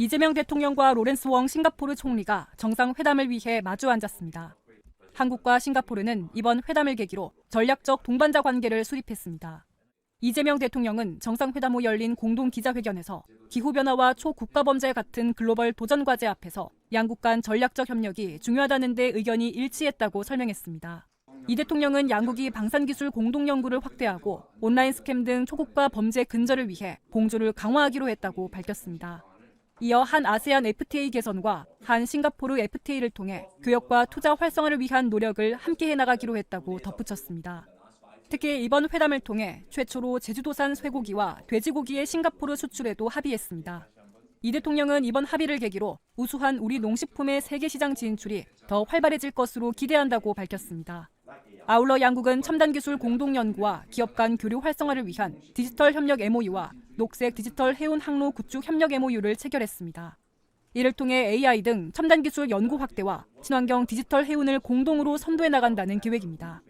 이재명 대통령과 로렌스 웡 싱가포르 총리가 정상회담을 위해 마주 앉았습니다. 한국과 싱가포르는 이번 회담을 계기로 전략적 동반자 관계를 수립했습니다. 이재명 대통령은 정상회담 후 열린 공동 기자회견에서 기후변화와 초국가범죄 같은 글로벌 도전 과제 앞에서 양국 간 전략적 협력이 중요하다는 데 의견이 일치했다고 설명했습니다. 이 대통령은 양국이 방산기술 공동연구를 확대하고 온라인 스캠 등 초국가 범죄 근절을 위해 공조를 강화하기로 했다고 밝혔습니다. 이어 한 아세안 FTA 개선과 한 싱가포르 FTA를 통해 교역과 투자 활성화를 위한 노력을 함께 해나가기로 했다고 덧붙였습니다. 특히 이번 회담을 통해 최초로 제주도산 쇠고기와 돼지고기의 싱가포르 수출에도 합의했습니다. 이 대통령은 이번 합의를 계기로 우수한 우리 농식품의 세계 시장 진출이 더 활발해질 것으로 기대한다고 밝혔습니다. 아울러 양국은 첨단 기술 공동 연구와 기업 간 교류 활성화를 위한 디지털 협력 MOU와 녹색 디지털 해운 항로 구축 협력 MOU를 체결했습니다. 이를 통해 AI 등 첨단 기술 연구 확대와 친환경 디지털 해운을 공동으로 선도해 나간다는 계획입니다.